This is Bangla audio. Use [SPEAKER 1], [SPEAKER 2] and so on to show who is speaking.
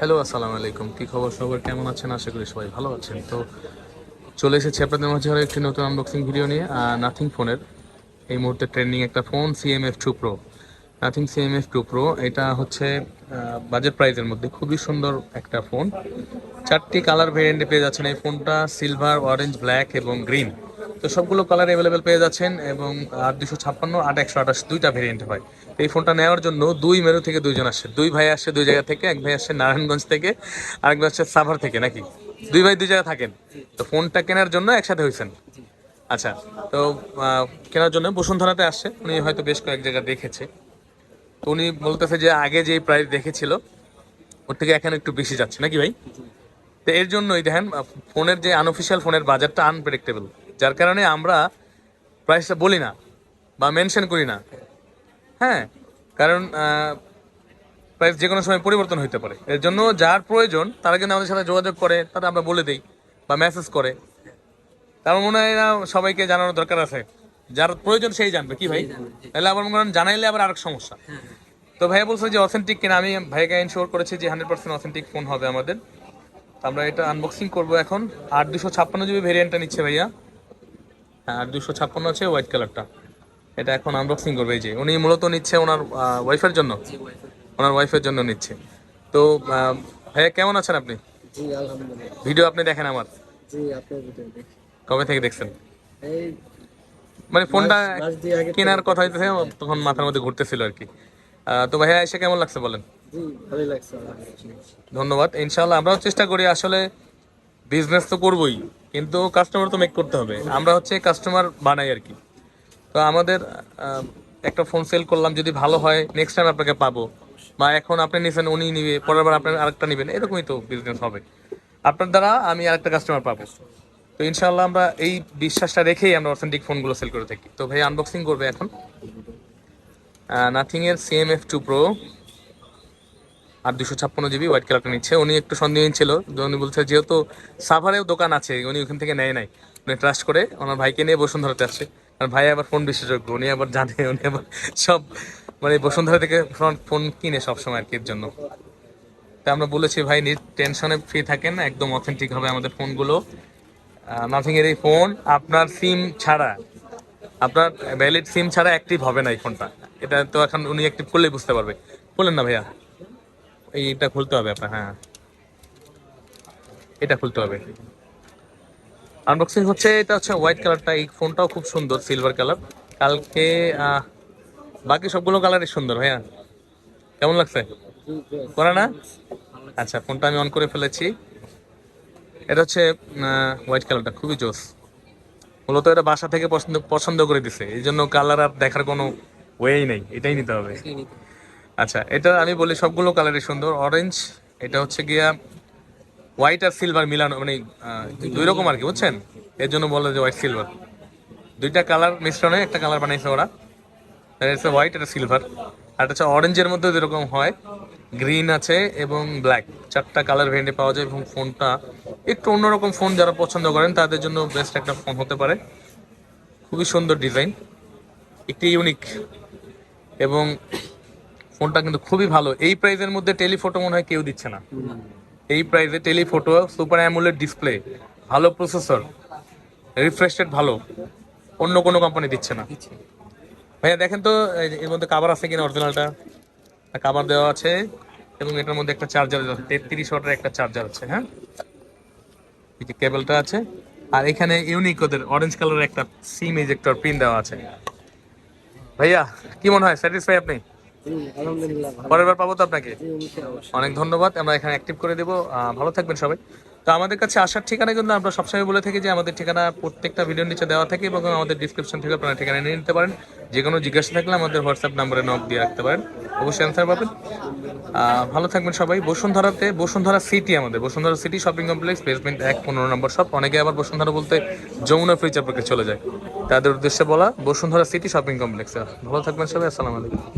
[SPEAKER 1] হ্যালো আসসালামু আলাইকুম। কি খবর সবার? কেমন আছেন? আশা করি সবাই ভালো আছেন। তো চলে এসেছি আপনাদের মাঝে আরও একটি নতুন আনবক্সিং ভিডিও নিয়ে নাথিং ফোনের এই মুহূর্তে ট্রেন্ডিং একটা phone CMF two pro Nothing CMF two pro এটা হচ্ছে বাজেট প্রাইসের মধ্যে খুবই সুন্দর একটা ফোন চারটি কালার ভেরিয়েন্টে পেয়ে যাচ্ছেন এই ফোনটা সিলভার অরেঞ্জ ব্ল্যাক এবং গ্রিন তো সবগুলো কালার অ্যাভেলেবেল পেয়ে যাচ্ছেন এবং আট দুশো ছাপ্পান্ন, আট একশো আঠাশ দুইটা ভেরিয়েন্ট হয়। এই ফোনটা নেওয়ার জন্য দুই মেরু থেকে দুইজন আসছে। দুই ভাই আসছে দুই জায়গা থেকে, এক ভাই আসছে নারায়ণগঞ্জ থেকে, আরেক ভাই আসছে সাভার থেকে, নাকি? দুই ভাই দুই জায়গায় থাকেন। তো ফোনটা কেনার জন্য একসাথে হয়েছেন। আচ্ছা তো কেনার জন্য বসুন্ধরাতে আসছে। উনি হয়তো বেশ কয়েক জায়গা দেখেছে। তো উনি বলতেছে যে আগে যে প্রাইস দেখেছিল, ওর থেকে এখন একটু বেশি যাচ্ছে। নাকি ভাই? তো এর জন্যই দেখেন ফোনের যে আনঅফিসিয়াল ফোনের বাজারটা আনপ্রেডিক্টেবল যার কারণে আমরা প্রাইসটা বলি না বা মেনশন করি না। হ্যাঁ কারণ প্রাইস যে কোনো সময় পরিবর্তন হতে পারে। এর জন্য যার প্রয়োজন তারা কিন্তু আমাদের সাথে যোগাযোগ করে তারা আমরা বলে দিই বা মেসেজ করে। তার মনে হয় না সবাইকে জানানোর দরকার আছে। যার প্রয়োজন সেই জানবে কি ভাই? তাহলে আবার মনে করেন জানাইলে আবার আরেক সমস্যা। তো ভাইয়া বলছে যে অথেন্টিক কিনা আমি ভাইকে ইনশোর করেছি যে হান্ড্রেড পার্সেন্ট অথেন্টিক ফোন হবে আমাদের। তো আমরা এটা আনবক্সিং করব এখন। আট দুশো ছাপ্পান্ন জিবি ভেরিয়েন্টটা নিচ্ছে ভাইয়া। হ্যাঁ আট দুশো ছাপ্পান্ন আছে হোয়াইট কালারটা এটা এখন আনবক্সিং করবে এই যে। উনি মূলত নিচ্ছে ওনার ওয়াইফের জন্য। ওনার ওয়াইফের জন্য নিচ্ছে। তো ভাইয়া কেমন আছেন আপনি? ভিডিও আপনি দেখেন আমার। কবে থেকে দেখছেন? মানে ফোনটা কেনার কথা হইতেছে তখন মাথার মধ্যে ঘুরতেছিল আর কি। তো ভাইয়া এসে কেমন লাগছে বলেন? ধন্যবাদ। ইনশাআল্লাহ আমরাও চেষ্টা করি আসলে বিজনেস তো করবই। কিন্তু কাস্টমার তো মেক করতে হবে। আমরা হচ্ছে কাস্টমার বানাই আর কি। তো আমাদের একটা ফোন সেল করলাম, যদি ভালো হয় নেক্সট টাইম আপনাকে পাবো। বা এখন আপনি নিছেন, উনি নিবে, পরের বার আপনার আরেকটা নেবেন, এরকমই তো বিজনেস হবে। আপনার দ্বারা আমি আরেকটা কাস্টমার পাবো। তো ইনশাআল্লাহ আমরা এই বিশ্বাসটা রেখেই আমরা অথেন্টিক ফোনগুলো সেল করে থাকি। তো ভাই আনবক্সিং করবে এখন। নাথিং এর সিএমএফ টু প্রো আর দুশো ছাপ্পান্ন জিবি হোয়াইট কালারটা নিচ্ছে। উনি একটু সন্দেহীন ছিল উনি বলছে যেহেতু সাভারেও দোকান আছে, উনি ওখান থেকে নেয় নাই। উনি ট্রাস্ট করে ওনার ভাইকে নিয়ে বসুন্ধরাতে আসছে। আর ভাই আবার ফোন বিশেষজ্ঞ উনি আবার জানে, উনি আবার সব মানে বসুন্ধরা থেকে ফোন কিনে সবসময় আর কি এর জন্য। তা আমরা বলেছি, ভাই নিজ টেনশনে ফ্রি থাকেন একদম অথেন্টিক হবে আমাদের ফোনগুলো নাথিং এর এই ফোন আপনার সিম ছাড়া, আপনার ভ্যালিড সিম ছাড়া অ্যাক্টিভ হবে না এই ফোনটা এটা তো এখন উনি অ্যাক্টিভ করলেই বুঝতে পারবে। বললেন না ভাইয়া। এইটা খুলতে হবে আপনার হ্যাঁ। এটা খুলতে হবে। আনবক্সিং হচ্ছে, এটা হচ্ছে হোয়াইট কালারটা এই ফোনটাও খুব সুন্দর সিলভার কালার কালকে বাকি সবগুলো কালারই সুন্দর, ভাইয়া। কেমন লাগছে? করা না? আচ্ছা ফোনটা আমি অন করে ফেলেছি। এটা হচ্ছে হোয়াইট কালারটা খুবই জোস। মূলত এটা বাসা থেকে পছন্দ পছন্দ করে দিছে। এই জন্য কালার আর দেখার কোনো ওয়েই নেই এটাই নিতে হবে। আচ্ছা এটা আমি বলি সবগুলো কালারই সুন্দর অরেঞ্জ এটা হচ্ছে গিয়া হোয়াইট আর সিলভার মিলানো মানে দুই রকম আর কি, বুঝছেন? এর জন্য বলে যে হোয়াইট সিলভার দুইটা কালার মিশ্রণে একটা কালার বানাইছে ওরা। এটা হোয়াইট এটা সিলভার আর হচ্ছে অরেঞ্জের মধ্যে যেরকম হয়। গ্রিন আছে এবং ব্ল্যাক চারটা কালার ভেন্ডে পাওয়া যায় এবং ফোনটা একটু অন্যরকম ফোন যারা পছন্দ করেন, তাদের জন্য বেস্ট একটা ফোন হতে পারে। খুবই সুন্দর ডিজাইন একটি ইউনিক এবং ফোনটা কিন্তু খুবই ভালো। এই প্রাইসের মধ্যে টেলিফটো মনে হয় কেউ দিচ্ছে না। এই প্রাইসে টেলিফটো সুপার অ্যামুলেট ডিসপ্লে ভালো প্রসেসর রিফ্রেশ রেট ভালো অন্য কোনো কোম্পানি দিচ্ছে না। ভাইয়া দেখেন তো এই এর মধ্যে কাভার আছে কিনা অরিজিনালটা কাভার দেওয়া আছে এবং এটার মধ্যে একটা চার্জার আছে তেত্রিশ ওয়াটের একটা চার্জার আছে হ্যাঁ? এই যে কেবলটা আছে। আর এখানে ইউনিক ওদের অরেঞ্জ কালারের একটা সিম ইজেক্টর পিন দেওয়া আছে। ভাইয়া কি মনে হয়? স্যাটিসফাই আপনি? পরের বার পাবো তো আপনাকে? অনেক ধন্যবাদ আমরা এখানে অ্যাক্টিভ করে দেবো। ভালো থাকবেন সবাই। তো আমাদের কাছে আসার ঠিকানা কিন্তু আমরা সবসময় বলে থাকি যে আমাদের ঠিকানা প্রত্যেকটা ভিডিওর নিচে দেওয়া থাকে এবং আমাদের ডিসক্রিপশন থেকে আপনারা ঠিকানা নিয়ে নিতে পারেন। যে কোনো জিজ্ঞাসা থাকলে আমাদের হোয়াটসঅ্যাপ নাম্বারে নক দিয়ে রাখতে পারেন। অবশ্যই অ্যান্সার পাবেন। ভালো থাকবেন সবাই। বসুন্ধরাতে বসুন্ধরা সিটি আমাদের। Bashundhara city shopping complex basement এক পনেরো নম্বর শপ অনেকে আবার বসুন্ধরা বলতে যমুনা ফিউচার পার্কে চলে যায়। তাদের উদ্দেশ্যে বলা বসুন্ধরা সিটি শপিং কমপ্লেক্স ভালো থাকবেন সবাই আসসালামু আলাইকুম।